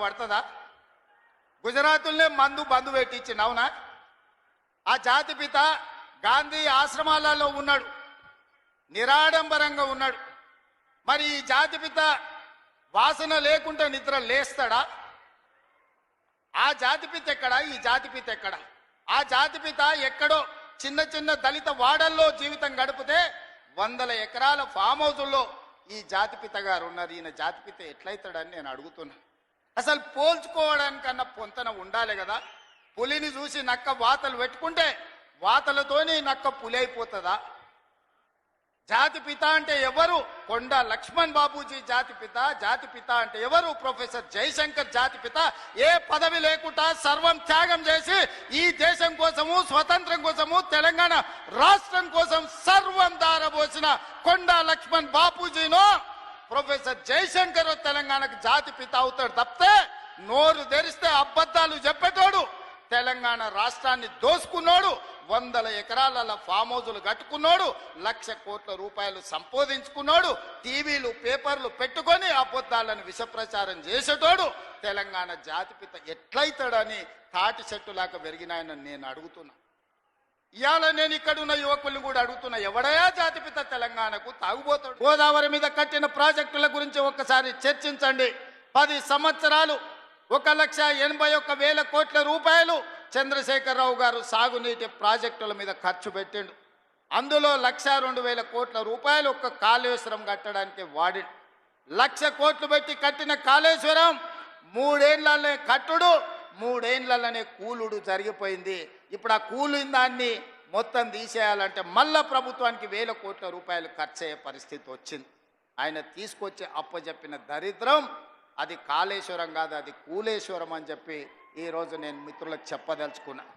పడుతుందా? గుజరాతుల్నే మందు బంధు పెట్టించింది అవునా? ఆ జాతి పిత గాంధీ ఆశ్రమాలలో ఉన్నాడు నిరాడంబరంగా ఉన్నాడు. మరి ఈ జాతి పిత వాసన లేకుండా నిద్ర లేస్తాడా? ఆ జాతి పిత ఎక్కడా? ఈ జాతి పిత ఎక్కడా? ఆ జాతి పిత ఎక్కడో చిన్న చిన్న దళిత వాడల్లో జీవితం గడిపితే వందల ఎకరాల ఫామ్ హౌజుల్లో ఈ జాతిపిత గారు ఉన్నారు. ఈయన జాతిపిత ఎట్లయితాడని నేను అడుగుతున్నా. అసలు పోల్చుకోవడానికన్నా పొంతన ఉండాలి కదా. పులిని చూసి నక్క వాతలు పెట్టుకుంటే వాతలతోని నక్క పులి అయిపోతుందా? జాతి పిత అంటే ఎవరు? కొండ లక్ష్మణ్ బాబూజీ జాతి పిత జాతి పిత అంటే ఎవరు? ప్రొఫెసర్ జయశంకర్ జాతి పిత. ఏ పదవి లేకుండా సర్వం త్యాగం చేసి ఈ దేశం కోసము స్వతంత్రం కోసము తెలంగాణ రాష్ట్రం కోసం సర్వం దారబోసిన కొండ లక్ష్మణ్ బాపూజీను ప్రొఫెసర్ జయశంకర్ తెలంగాణకు జాతి పిత అవుతాడు తప్పితే నోరు తెరిస్తే అబద్ధాలు చెప్పేటోడు. తెలంగాణ రాష్ట్రాన్ని దోసుకున్నాడు వందల ఎకరాల ఫామ్ హౌజులు కట్టుకున్నాడు లక్ష కోట్ల రూపాయలు సంపాదించుకున్నాడు టీవీలు పేపర్లు పెట్టుకొని అబద్ధాలను విషప్రచారం చేసేటోడు. తెలంగాణ జాతిపిత ఎట్లయితాడని తాటి చెట్టులాగా పెరిగినాయని నేను అడుగుతున్నా. ఇవాళ నేను ఇక్కడ ఉన్న యువకుల్ని కూడా అడుగుతున్నా ఎవడయా జాతిపిత తెలంగాణకు తాగుబోతాడు? గోదావరి మీద కట్టిన ప్రాజెక్టుల గురించి ఒక్కసారి చర్చించండి. పది సంవత్సరాలు ఒక లక్ష ఎనభై ఒక్క వేల కోట్ల రూపాయలు చంద్రశేఖరరావు గారు సాగునీటి ప్రాజెక్టుల మీద ఖర్చు పెట్టిండు. అందులో లక్ష రెండు వేల కోట్ల రూపాయలు ఒక్క కాళేశ్వరం కట్టడానికి వాడి లక్ష కోట్లు పెట్టి కట్టిన కాళేశ్వరం మూడేళ్ళనే కట్టుడు మూడేళ్ళనే కూలుడు జరిగిపోయింది. ఇప్పుడు ఆ కూలిన దాన్ని మొత్తం తీసేయాలంటే మళ్ళా ప్రభుత్వానికి వేల కోట్ల రూపాయలు ఖర్చు అయ్యే పరిస్థితి వచ్చింది. ఆయన తీసుకొచ్చి అప్పచెప్పిన దరిద్రం అది కాళేశ్వరం కాదు అది కూలేశ్వరం అని చెప్పి ఈరోజు నేను మిత్రులకు చెప్పదలుచుకున్నాను